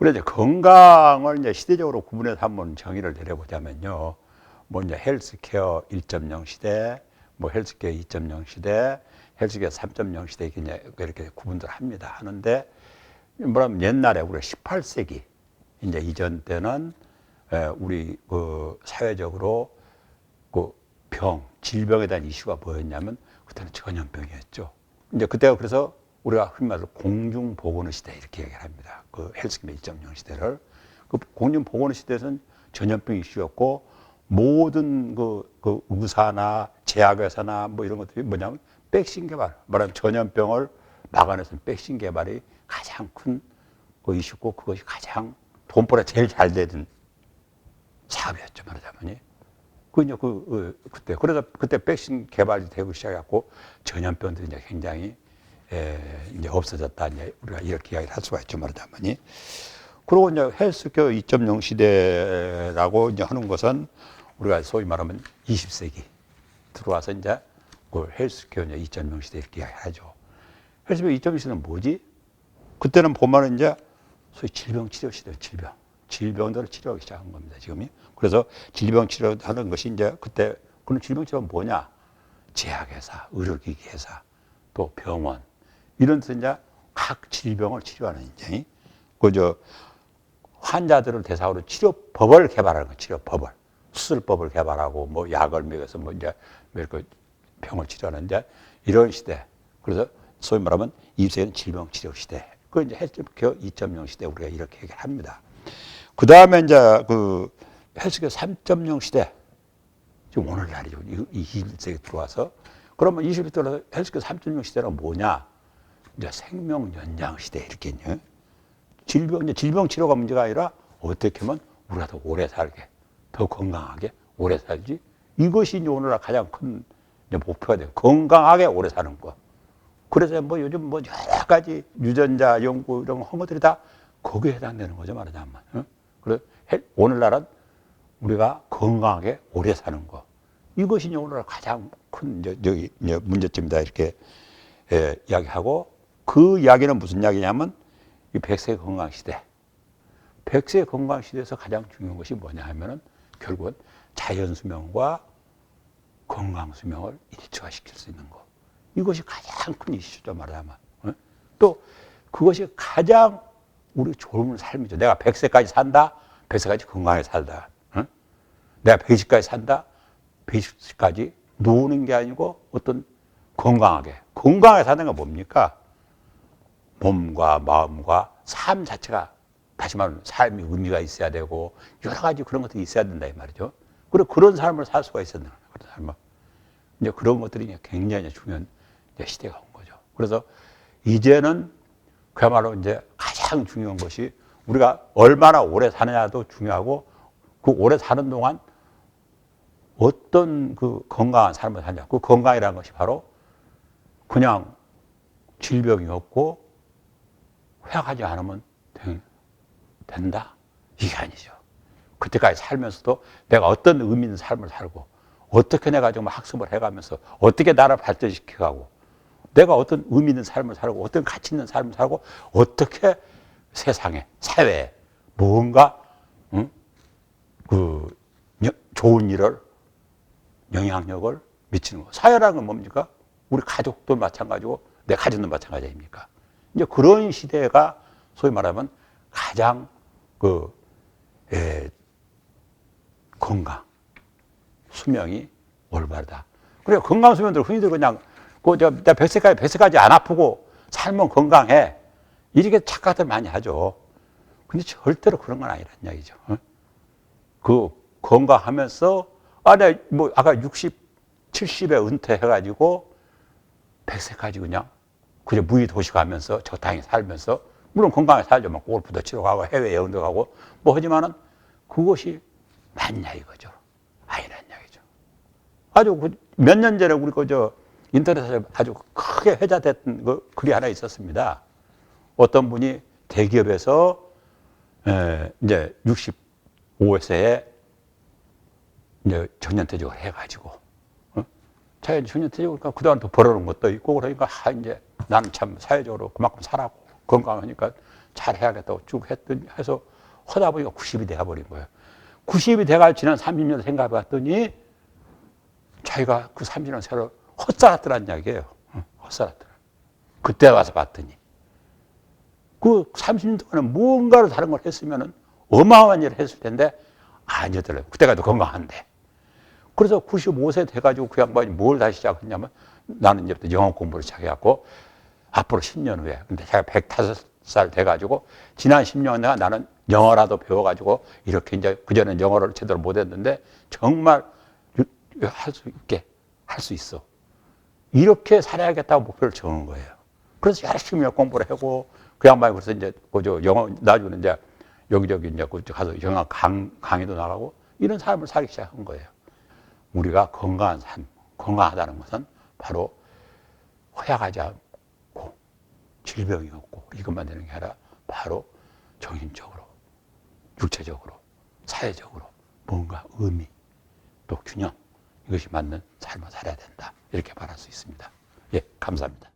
우리 이제 건강을 이제 시대적으로 구분해서 한번 정의를 내려보자면요. 뭐 이제 헬스케어 1.0 시대, 뭐 헬스케어 2.0 시대, 헬스케어 3.0 시대 이렇게 이렇게 구분들 합니다. 하는데 뭐냐면 옛날에 우리가 18세기 이제 이전 때는 에, 우리 그 사회적으로 그 병, 질병에 대한 이슈가 뭐였냐면 그때는 전염병이었죠. 이제 그때가 그래서 우리가 흔히 말해서 공중보건의 시대 이렇게 얘기를 합니다. 그 헬스케어 1.0 시대를. 그 공중보건의 시대에서는 전염병 이슈였고 모든 그, 그 의사나 제약회사나 뭐 이런 것들이 뭐냐면 백신 개발, 말하면 전염병을 막아내서 백신 개발이 가장 큰 그 이슈고 그것이 가장 돈벌이 제일 잘 되는 사업이었죠 말하자면이. 그 그, 그 그때 그래서 그때 백신 개발이 되고 시작했고 전염병들이 이제 굉장히 에, 이제 없어졌다 이제 우리가 이렇게 이야기를 할 수가 있죠 말하자면이. 그리고 이제 헬스케어 2.0 시대라고 이제 하는 것은 우리가 소위 말하면 20세기 들어와서 이제 그 헬스케어 이제 2.0 시대 이렇게 이야기하죠. 헬스케어 2.0 시대는 뭐지? 그때는 보면 이제 소위 질병 치료 시대 질병. 질병들을 치료하기 시작한 겁니다, 지금이. 그래서 질병 치료하는 것이 이제 그때, 그런 질병 치료는 뭐냐? 제약회사, 의료기기 회사, 또 병원. 이런 데서 이제 각 질병을 치료하는 이제, 그저 환자들을 대상으로 치료법을 개발하는 거, 치료법을. 수술법을 개발하고 뭐 약을 먹여서 뭐 이제 그 병을 치료하는데 이런 시대. 그래서 소위 말하면 2세기는 질병 치료 시대. 그 이제 헬스케어 2.0 시대 우리가 이렇게 얘기합니다. 그 다음에 이제 그 헬스케어 3.0 시대. 지금 오늘날이죠. 이 21세기 들어와서. 그러면 20세기 들어와서 헬스케어 3.0 시대는 뭐냐? 이제 생명 연장 시대 이렇게 있냐. 질병, 이제 질병 치료가 문제가 아니라 어떻게 하면 우리가 더 오래 살게, 더 건강하게 오래 살지. 이것이 이제 오늘날 가장 큰 목표가 돼요. 건강하게 오래 사는 거. 그래서 뭐 요즘 뭐 여러 가지 유전자 연구 이런 한 것들이 다 거기에 해당되는 거죠, 말하자면. 어? 그래 오늘날은 우리가 건강하게 오래 사는 거. 이것이 오늘날 가장 큰 이제 저기 문제점이다 이렇게 예, 이야기하고 그 이야기는 무슨 이야기냐면 이 백세 건강 시대. 백세 건강 시대에서 가장 중요한 것이 뭐냐 하면은 결국은 자연 수명과 건강 수명을 일치화시킬 수 있는 거. 이것이 가장 큰 이슈죠 말하자면. 어? 또 그것이 가장 우리 좋은 삶이죠. 내가 100세까지 산다. 100세까지 건강하게 살다. 어? 내가 120까지 산다. 120까지 노는 게 아니고 어떤 건강하게. 건강하게 사는 건 뭡니까? 몸과 마음과 삶 자체가 다시 말하면 삶이 의미가 있어야 되고 여러 가지 그런 것들이 있어야 된다 이 말이죠. 그리고 그런 삶을 살 수가 되는 거예요. 삶을. 이제 그런 것들이 굉장히 중요한 시대가 온 거죠. 그래서 이제는 그야말로 이제 가장 중요한 것이 우리가 얼마나 오래 사느냐도 중요하고 그 오래 사는 동안 어떤 그 건강한 삶을 사냐. 그 건강이라는 것이 바로 그냥 질병이 없고 회하지 않으면 된다? 이게 아니죠. 그때까지 살면서도 내가 어떤 의미 있는 삶을 살고 어떻게 내가 좀 학습을 해가면서 어떻게 나를 발전시켜가고 내가 어떤 의미 있는 삶을 살고 어떤 가치 있는 삶을 살고 어떻게 세상에 사회에 뭔가 응? 그 좋은 일을 영향력을 미치는 거. 사회라는 건 뭡니까? 우리 가족도 마찬가지고 내 가족도 마찬가지 아닙니까? 이제 그런 시대가 소위 말하면 가장 그 에, 건강 수명이 올바르다. 그래 건강 수명들 흔히들 그냥 그저 나 백세까지 백세까지 안 아프고 살면 건강해 이렇게 착각들 많이 하죠. 근데 절대로 그런 건 아니란 이야기죠. 어? 그 건강하면서 아 내뭐 아까 60, 70에 은퇴해 가지고 백세까지 그냥 그저 무의 도시 가면서 적당히 살면서 물론 건강하게 살죠. 막 골프도 치러 가고 해외 여행도 가고 뭐 하지만은 그것이 맞냐 이거죠. 아니란 이야기죠. 아주 그 몇 년 전에 우리 그저 인터넷에 아주 크게 회자됐던 그 글이 하나 있었습니다. 어떤 분이 대기업에서 에 이제 65세에 이제 정년퇴직을 해가지고 어? 자기 정년퇴직을 그러니까 그동안 더 벌어놓은 것도 있고 그러니까 아 이제 나는 참 사회적으로 그만큼 살았고 건강하니까 잘 해야겠다고 쭉 했더니 해서 하다 보니까 90이 돼버린 거예요. 90이 돼가 지난 30년 생각해 봤더니 자기가 그 30년 세월 헛살았더란 이야기예요. 응, 헛살았더라. 그때 와서 봤더니 그 30년 동안은 무언가를 다른 걸 했으면은 어마어마한 일을 했을 텐데 아니더래요. 그때가도 건강한데. 그래서 95세 돼가지고 그 양반이 뭘 다시 시작했냐면 나는 이제부터 영어 공부를 시작해갖고 앞으로 10년 후에 근데 제가 105살 돼가지고 지난 10년 내가 나는 영어라도 배워가지고 이렇게 이제 그전엔 영어를 제대로 못했는데 정말 할 수 있게 할 수 있어. 이렇게 살아야겠다고 목표를 정한 거예요. 그래서 열심히 공부를 하고 그 양반이 그래서 이제 그저 영어 나중에 이제 여기저기 이제 그 가서 영어 강, 강의도 나가고 이런 삶을 살기 시작한 거예요. 우리가 건강한 삶, 건강하다는 것은 바로 허약하지 않고 질병이 없고 이것만 되는 게 아니라 바로 정신적으로, 육체적으로, 사회적으로 뭔가 의미 또 균형 이것이 맞는 삶을 살아야 된다. 이렇게 말할 수 있습니다. 예, 감사합니다.